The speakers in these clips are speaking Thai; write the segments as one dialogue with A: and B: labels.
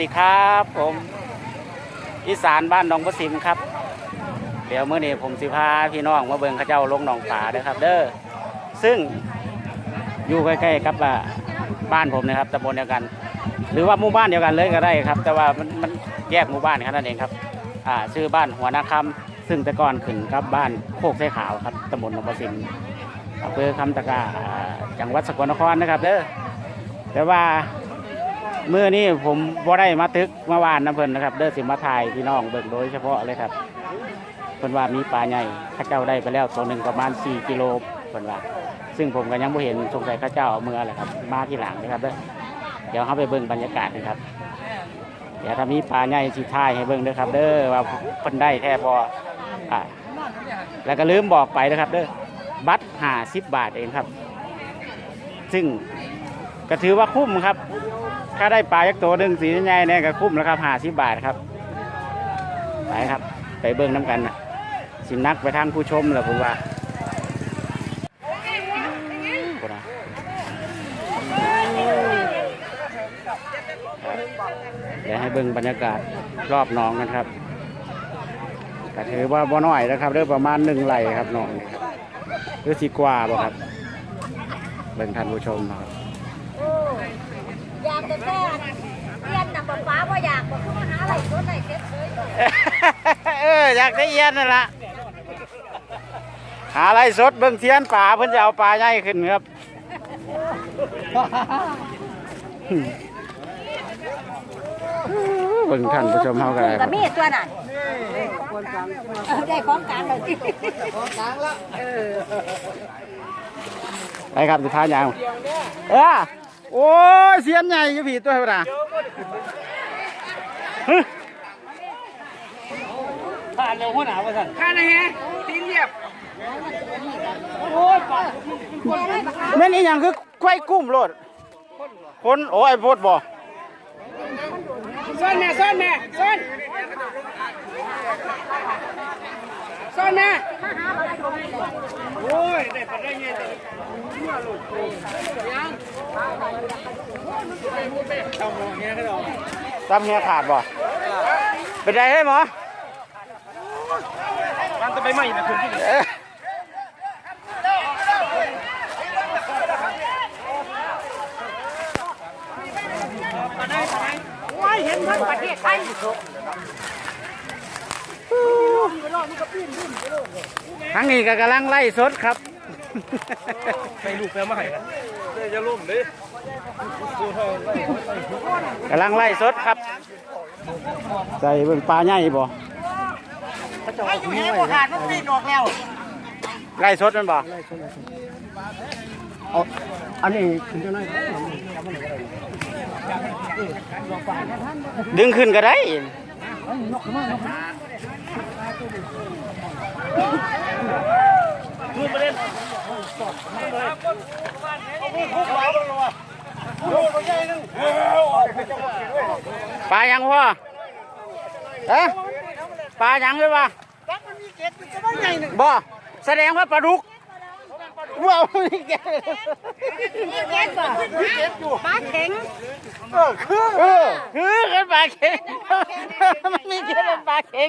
A: ดีครับผมอีสานบ้านหนองประสิมครับ เดี๋ยวเมื้อนี้ผมสิพาพี่น้องมาเบิ่งข้าเจ้าลงหนองป่าเด้อครับ เด้อซึ่งอยู่ใกล้ๆกับบ้านผมนะครับตำบลเดียวกัน หรือว่าหมู่บ้านเดียวกันเลยก็ได้ครับ แต่ว่ามันมันแยกหมู่บ้านแค่นั้นเองครับอ่าชื่อบ้านหัวนาคำซึ่งแต่ก่อนขึ้นกับบ้านโคกไส้ขาวครับตำบลหนองประสิมอำเภอคำตะกาอ่าจังหวัดสกลนครนะครับ เด้อแต่ว่า เมื่อนี้ผมบ่ได้มาตึกเมาวานน้ำเพิ่นนะครับ เด้อสิมาถ่ายพี่น้องเบิ่งโดยเฉพาะเลยครับเพิ่นว่ามีปลาใหญ่ข้าเจ้าได้ไปแล้วตัวหนึ่งประมาณ 4 กิโลเพิ่นว่า ซึ่งผมก็ยังบ่เห็นสงสัยข้าเจ้าเอามือแหละครับ มาที่หลังนะครับเด้อเดี๋ยวเขาไปเบิ่งบรรยากาศนะครับ เดี๋ยวถ้ามีปลาใหญ่สิถ่ายให้เบิ่งเด้อครับ เด้อว่าเพิ่นได้แท้บ่อ่าแล้วก็ลืมบอกไปนะครับ เด้อบัตร50บาทเองครับ ซึ่งก็ถือว่าคุ้มครับ ถ้าได้ปลายักษ์ตัวหนึ่งสีใหญ่เนี่ยก็คุ้มแล้วครับห้าสิบบาทครับไปครับ ไปเบิ้งน้ำกันนะสินักไปทางผู้ชมแหละผมว่าเดี๋ยวให้เบิ้งบรรยากาศรอบหนองกันครับก็ถือว่าบ่น้อยนะครับเรื่องประมาณหนึ่งไหลครับหนองนี่ครับหรือสีกว่าบ่ครับเบิ้งท่านผู้ชมครับ
B: อยากจะแท้เรียนนำป้าว่าอยากบอกว่าหาอะไรก็ได้เก็บเลย
A: เอออยากได้เอียนนั่นละหาอะไรสดเบิ่งเทียนป่าเพิ่นจะเอาปลาใหญ่ขึ้นครับเบิ่งท่านผู้ชมเฮากันเลยค
B: ก็
A: รับ
B: มีตัวนั้นได้ของกลางเลยของกลางละเออ
A: ไปครับสุดท้ายยางเออ โอ้ยเสียนใหญ่อยู่ผีตัวเท่าไหร่ฮึ
C: ผ่านเร็วหัวหนาวไปสั่นผ่านนะฮะตีนเรียบ
A: แม่นอีหยังคือควายกุ้มโลดคนโอ้ยโพดบ่
C: ซ่อนแม่ซ่อนแม่ซ่อน ซ่อนแม่โอ้ยได้ปัดได้เงี้ยเลยทำโมเงี้ยก็ได้
A: ตำเฮียขาดบ่เป็นไรให้หมอ
C: มันจะไปไหมนะคุณที่
A: เอ้ย
C: ไม่เห็นทั้งประเทศไทย
A: ทั้งนี้ก็กำลังไล่สดครับ
C: ไปลูกไปมาให้กันจะล่มดิ
A: กำลังไล่สดครับ ใส่เบิ่งปลาใหญ่บ่
C: ไอ้อยู่แห้งกว่าขาดมันปีนออกแล้ว
A: ไล่สดมันบ่
C: อันนี้คุณจะไล่
A: ดึงขึ้นก็ได้
C: มือประเด็น
A: ปลายังพ่อเอ๊ะปลายังเลยบ่บ่แสดงว่าปลาดุก ว้าวมีเกล็ด
B: เก็บบ่ป้าเข็ง
A: เออคือเออคือกันปลาเข็งมันมีเกล็ดเป็นปลาเข็ง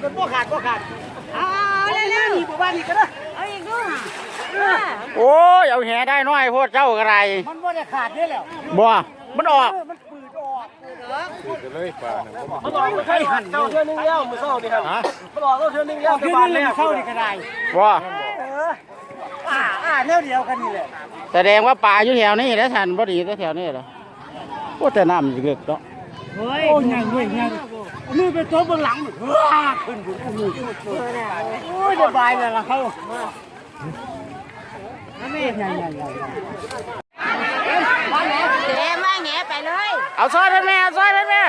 C: เป็นพวกขาดพวกขาด
B: เอาเร็ว
C: นี่หมู่บ้านี่ก็ได้
B: เอาอีกดูค่ะ
A: โอ้ยเอาแหได้น้อยโพดเจ้ากระไร
C: มันว่าจะขาดนี่แล้ว
A: บ่มันออก
C: มัน ปืดออกมันออกมันใช่หันเข้าเทือนึงแล้วมือเข้าดิครับมันออกเข้าเทือนึงแล้วจะบานแล้วเข้าดิกระได
A: บ่
C: อ่าอ่าแนวเดียวกันนี่แหละ
A: แสดงว่าปลาอยู่แถวนี้แล้วท่านบ่ดีแต่แถวนี้เหรอโอ้แต่น้ำเลือกเนาะ
C: โอ้ยไงเว้ยไงนี่เป็นตัวเบื้องหลังว้าขึ้นโอ้โหโอ้ยสบายเลยละเขานี่ไงไงไง
B: มาแหไป เลย
A: เอาซอยไปแม่เอาซอยไปแม่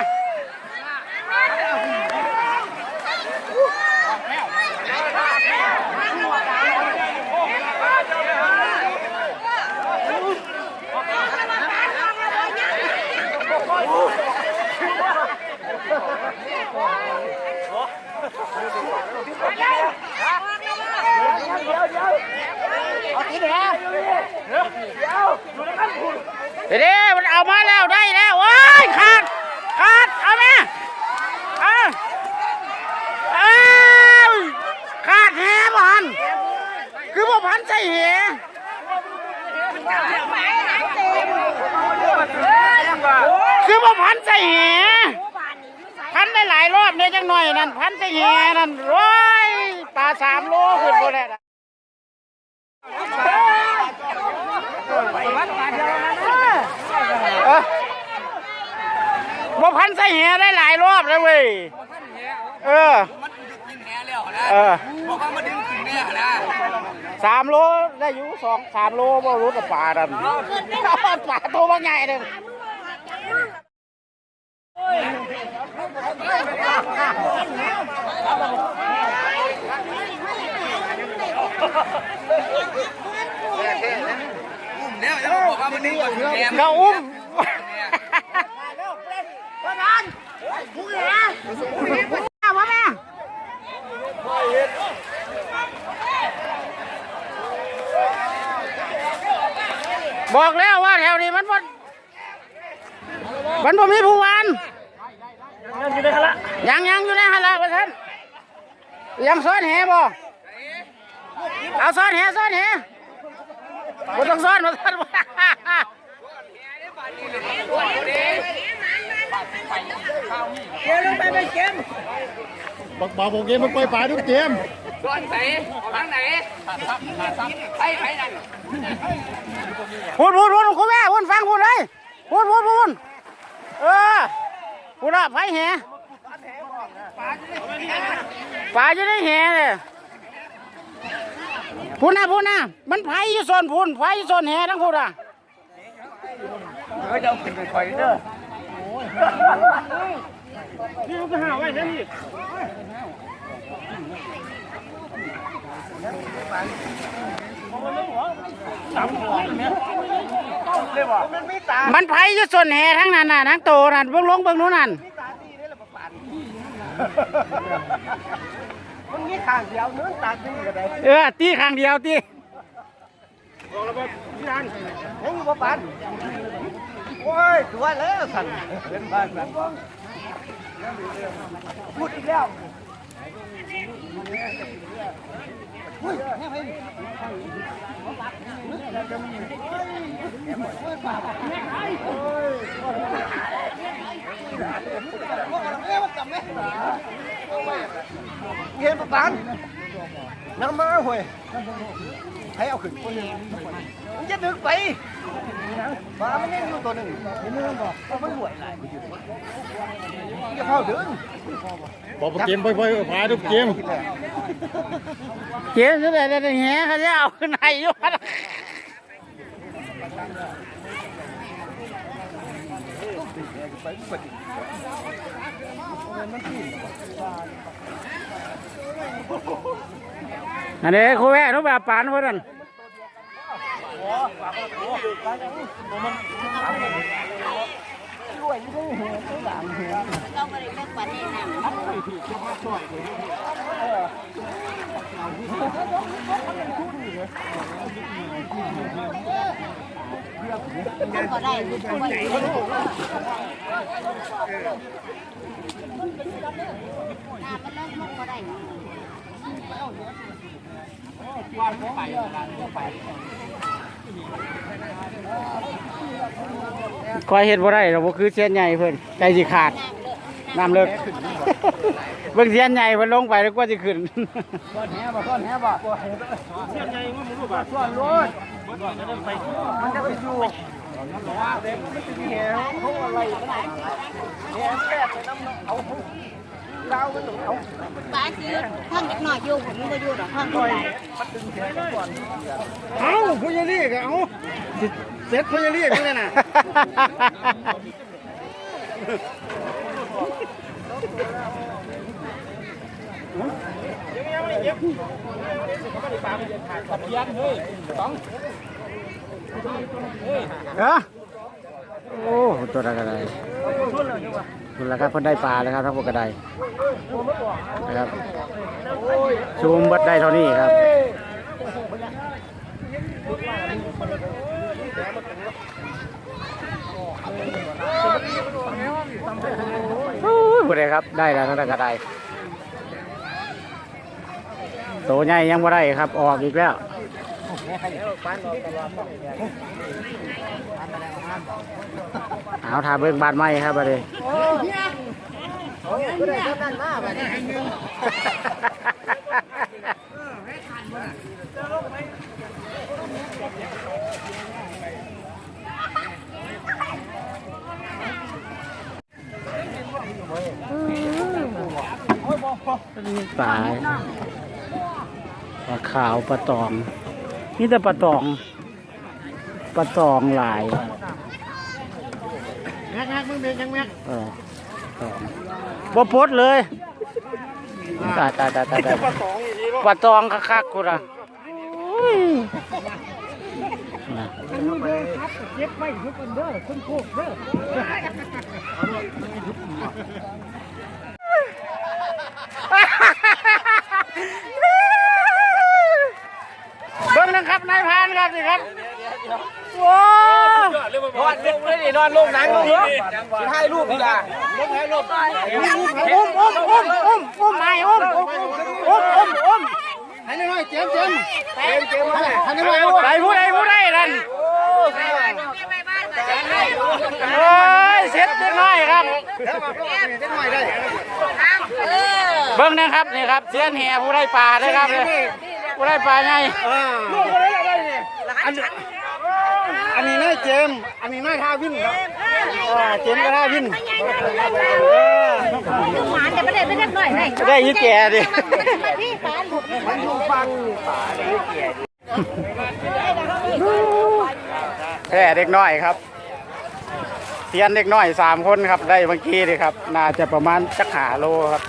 A: เดี๋ยว เด้มันเอามาแล้วได้แล้วโอ้ยขาดขาดเอาแม่เอาเอาขาดแหบันคือบ่พันใส่แหคือบ่พันใส่แหพันได้หลายรอบเนี่ยจังหน่อยนั่นพันใส่แหนั่นร้อยปลาสามโลขึ้นบ่ได้ละเออ บ่พันใส่แหได้หลายรอบเลยเว้ยเออเออ
C: บอกว่ามาดึงขึ้นเนี่ยนะ
A: สามโลได้อยู่สองสามโลบ่รู้กับป่าดำป่าโตัวว่าใหญ่เลย
C: เนี่ยจะบอกว่ามาดึงขึ้นเนี่ย
A: เราอุ้ม มาแม่บอกแล้วว่าแถวนี้มันมันมันบ่มีผู้วัน
C: ยังอยู่ในขณะ
A: ยังยังอยู่ในฮะละประท่านยังซ้อนแหบ่เอาซ้อนแหซ้อนแหบ่ต้องซ้อนมาท่าน
D: บ อกบอกเกมมันปล่อยปลาทุกเกม
C: ส่วนไหนทางไหนไอ้ไอ้นั่น
A: พูดพูดพูดคุณแม่พูดฟังพูดเลยพูดพูดพูดเออพูดละไผแหปลาจะได้แหเลยพูดนะพูดนะมันไผอยู่โซนพูนไผอยู่โซนแหทั้งพูดอะ
C: เฮ้ยจะเอาขึ้นไปคอยเด้อ
A: นี่มันไปหาไว้แค่นี้
C: เลยบ่มันมีตา
A: มันไผอยู่โซนแหทั้งนั้นน่ะทั้งโตนั่นเบิ่งลงเบิ่งนู้นนั่น
C: มันมีข้างเดียวเนื้อตาดึงกันได้
A: เออตีข้างเดียวตี
C: ยังอยู่บ่ปานโอ้ ยตัวแล้วสั่นเป็นบ้านแบบพูดอีกแล้วเห็นปะปานน้ำมาห่วย ให้เอาขึ้นคนหนึ่งมันจะดึกไปปลามันยังอยู่ตัวหนึ่งเห็นไหมมันบอกมันห่วยหลายจะเข้าดึง
D: บอกเกมปล่อยปล่อยปลาทุกเกม
A: เขียนซะแต่แต่แหเขาจะเอาขึ้นไหนอยู่วะ อันนี้ครูแม่ทุกแบบปานพอนน
B: เราไม่ได้ วันนี้นะมันก็ได้มันก็ได้น้ำมันเลิกมันก็ได้
A: คอยเห็นบ่ได้เราบ่คือเสียนใหญ่เพิ่นใจสิขาดน้ำเลิกเบิ่งเสียนใหญ่เพิ่นลงไปแล้วกว่าสิขึ้น
C: ก้อนแหบ่ก้อนแหบ่เสียนใจว่ามึงรู้ป่ะส่วนรถมันจะไปอยู่มันจะมีแหเขาอะไรก็ได้แหาวมันเอา
B: ป้าซื้อห้องเด็กหน่อยอยู่ผ มก็อยู่หรอกห้องคนใด
D: เอาพญาลีกเอาสิเสร็จ นี่น่ะ
A: เออโอ้ตัวอะไรกันเลยคุณละครับเพิ่นได้ปลาแล้วครับทั้งพวกกระไดนะครับซูมเบัดได้เท่านี้ครับโอ้ยบ่ได้ครับได้แล้วทั้งกระไดโตใหญ่ยังบ่ได้ครับออกอีกแล้ว เอาทาเบิ่งบานไม้ครับบัดนี้
C: ก็ได้เท่านั้นมาบัดนี้
A: ปลาปลาขาวปลาตอง นี่แต่ปลาตองปลาตองหลาย
D: ม็กแม็กมึงเป็นยังแม็ก
A: เออตอบ่ปลดเลยตายตายตายตายตาย
D: ปลาสองอีกที
A: ปลาตองคักๆกูละโอ้ยนะ
D: เก็บไว้ทุกคนเด้อคนโคกเด้อ
A: เบิ่งนะครับนายพรานครับสิครับว้าวน
C: อน ลงเลยดินอนลงหนังลงเหรอสิถ่ายรูปนี่ล่ะลงให้รูป
A: อุ้มอุ้มอุ้มอุ้มอุ้มนายอุ้มอุ้มอุ้มอุ้มอุ้ม
D: ให้หน่อยเจมเจม
C: เกมเกมมา
D: ให้หน่อย
A: ใส่ผู้ใดผู้ใดนั่นเอ้ยเสร็จเรียบร้อยครับ
D: จะหน่อยได้
A: เบิ่งนะครับนี่ครับเสียนแห่ผู้ได้ปลาได้ครับผู้ได้ปลาไง
D: ลูกอะไรอะไรเนี่ยอันนี้อันนี้นาย เจมอันนี้นายทาวินครับอ่าเจมก็ทาวินเออ
B: คือหมาแต่ไม่ได้ไม่ได้หน่อยไหน
A: ได้ยี่แก่ดิ
B: พี่ปานถูก
C: มันอยู่ฟัง
A: แค่เด็กน้อยครับเสียนเด็กน้อยสามคนครับ ได้เมื่อกี้นี่ครับ น่าจะประมาณจักหาโลครับ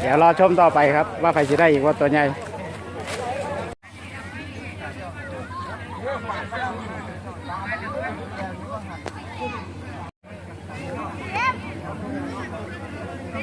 A: เดี๋ยวรอชมต่อไปครับ ว่าใครจะได้อีกว่าตัวใหญ่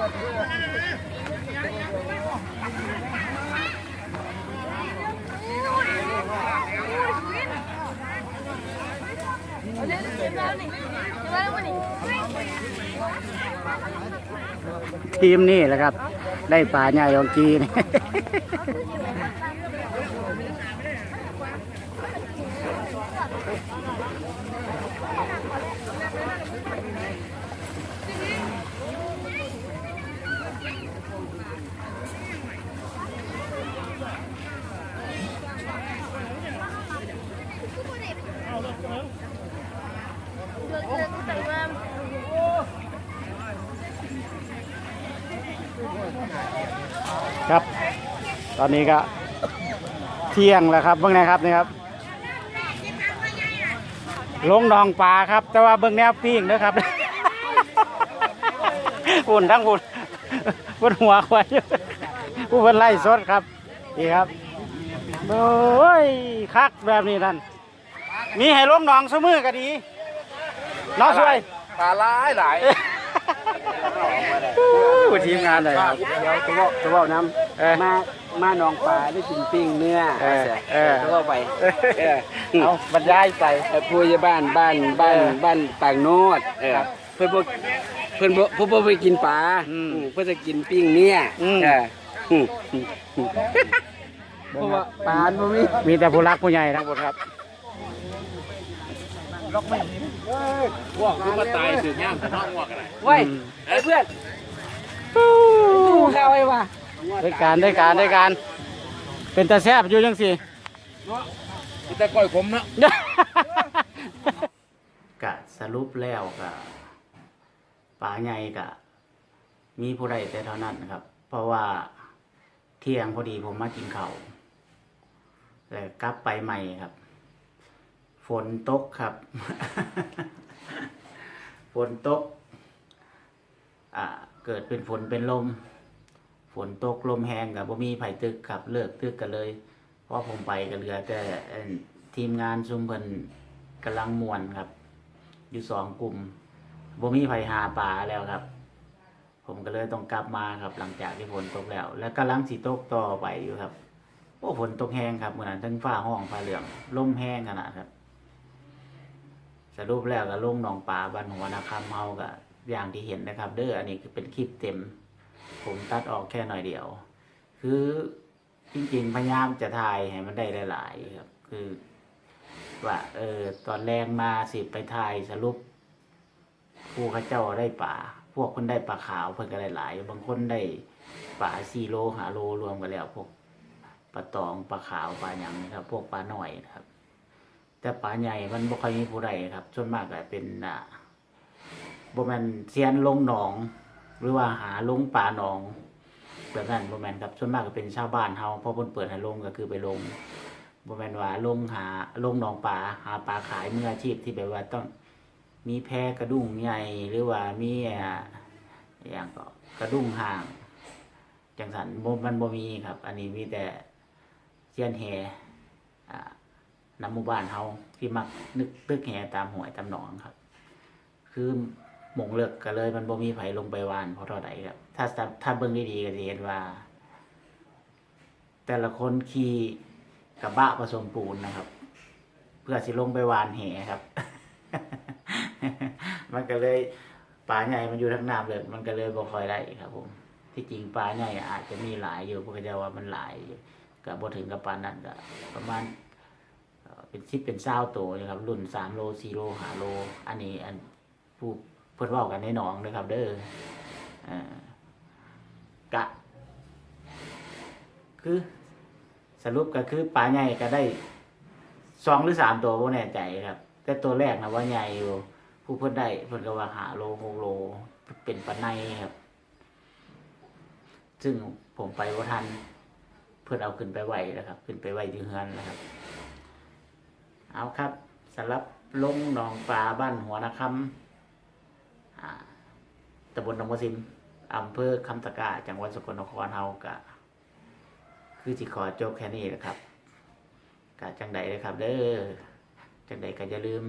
A: ทีมนี่แหละครับ ได้ปลาใหญ่ของจีน ตอนนี้ก็เที่ยงแล้วครับเบื้องในครับนี่ครับ ลงหนองปลาครับ แต่ว่าเบื้องแนวปิ้งนะครับหุ่นทั้งหุ่นบนหัวควายผู้เป็นไล่สดครับนี่ครับโอ้ยคักแบบนี้นั่นมีให้ลงหนองเสมอก็ดีน้องสวย
C: ปลาหลายหลาย
A: อู้ทีมงานเลยครับ
D: เดี๋ยวจะบอกจะบอกน้
A: เออำ
D: มามาหนองปลาได้กินปิ้งเนื้อ
A: เออเออ
D: จะบอกไปเออ
A: เอาบรรยายไป
D: เออผู้ใหญ่บ้านบ้านบ้าน
A: เออ
D: บ้านปางโนดเออเพิ่นบ่เพิ่นบ่เพิ่นบ่ไปกินปลา
A: อืม
D: อืมเพิ่นจะกินปิ้งเนื้ออ
A: ม
D: เอออืมอืมอืมเพราะว่าปลาบ่มี
A: มีแต่ผู้รักผู้ใหญ่ทั้งหมดครับ
E: พวกคือมาตายสืบย่างแต่น้องว่ากันไร
D: เว้ยไอ้เพื่อนดูเขาไอ้ว่ะ
A: ได้การได้การได้การ เป็นตาแซบอยู่จังสิ
E: แต่ก้อยขมเนาะ
A: กะสรุปแล้วกะป่าใหญ่กะ มีผู้ใดแต่เท่านั้นครับ เพราะว่าเที่ยงพอดีผมมากินข้าวแล้วกลับไปใหม่ครับ ฝนตกครับ ฝนตก อ่า เกิดเป็นฝนเป็นลม ฝนตกลมแห้งกับบ่มีไผ่ตึกครับเลิกตึกกันเลย เพราะผมไปกันเหลือแต่ทีมงานซุมเพิ่นกำลังมวนครับ อยู่สองกลุ่มบ่มีไผ่หาปลาแล้วครับ ผมก็เลยต้องกลับมาครับ หลังจากที่ฝนตกแล้ว และกำลังสิตกต่อไปอยู่ครับโอ้ฝนตกแห้งครับเหมือนทั้งฟ้าห้องฟ้าเหลืองลมแห้งขนาดครับ รุปแล้วก็ลงหนองปลาบันหัวนาคำเฮาก็อย่างที่เห็นนะครับ เด้ออันนี้คือเป็นคลิปเต็ม ผมตัดออกแค่หน่อยเดียว คือจริงๆพยายามจะถ่ายให้มันได้หลายๆครับ คือว่าเออตอนแรงมาสิไปถ่ายสรุปผู้ข้าเจ้าได้ป่า พวกคนได้ปลาขาวเพิ่นก็หลายๆบางคนได้ป่าสี่โลหาโลรวมกันแล้วพวกปลาตองปลาขาวปลาหยังนะครับ พวกปลาหน่อยนะครับ แต่ปลาใหญ่มันบ่ค่อยมีผู้ใดครับส่วนมากก็เป็นอ่าบ่แม่นเซียนลงหนอง หรือว่าหาลงป่าหนองแบบนั้นบ่แม่นครับส่วนมากก็เป็นชาวบ้านเฮาพอเพิ่นเปิดให้ลงก็คือไปลงบ่แม่นว่าลงหาลงหนองป่าหาปลาขายมืออาชีพที่แบบว่าต้องมีแพกระดุ้งใหญ่หรือว่ามีอ่าอย่างก็กระดุ้งห่างจังสันบ่มันบ่มีครับ อันนี้มีแต่เซียนแหอ่า นำหมู่บ้านเฮาที่มักนึกตึกแหตามหวยตามหนองครับ คือหมงเลิกก็เลย มันบ่มีไผลงไปวานเพราะเท่าใดครับ ถ้าถ้าถ้าเบิ่งดีๆก็จะเห็นว่า แต่ละคนขี่กระบะผสมปูนนะครับ เพื่อสิลงไปวานแหครับ มันก็เลยปลาใหญ่มันอยู่ทั้งน้ำเลยมันก็เลยบ่ค่อยได้ครับผมที่จริงปลาใหญ่อาจจะมีหลายอยู่เพวกเขาว่ามันหลายอยู่ก็บ่ถึงกับปานนั้นก็ประมาณ เป็นสิบเป็นเศร้าโตนะครับ รุ่นสามโลสี่โลหาโล อันนี้อันผู้เพิ่อนว้ากันในหนองนะครับ เด้ออ่อกะ คือ สรุปก็คือปลาใหญ่ก็ได้สองหรือสามตัวบ่แน่ใจครับ แต่ตัวแรกนะว่าใหญ่อยู่ ผู้เพิ่อนได้เพิ่อนก็ว่าหาโลหกโล เป็นปลาในครับ ซึ่งผมไปว่าทันเพื่อนเอาขึ้นไปไหวนะครับ ขึ้นไปไหวที่เฮือนนะครับ เอาครับสำหรับลงหนองปลาบ้านหัวนาคำตำบลหนองบัวซิมอำเภอคำตะกาจังหวัดสกลนครเฮากะคือสิขอจบแค่นี้นะครับกะจังใดเลยครับ เด้อจังใดก็อย่าลืม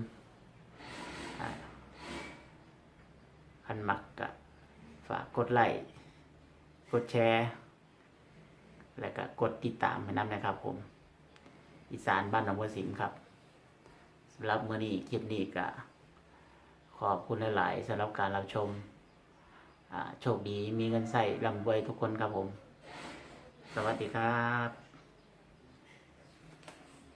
A: คันมักกะฝากกดไลค์กดแชร์ แล้วก็กดติดตามให้น้ำนะครับผม อีสานบ้านหนองบัวสิมครับ รับมือนี้คลิปนี้ก็ขอบคุณหลายๆสำหรับการรับชมอ่าโชคดีมีเงินใส่ร่ำรวยทุกคนครับผม สวัสดีครับ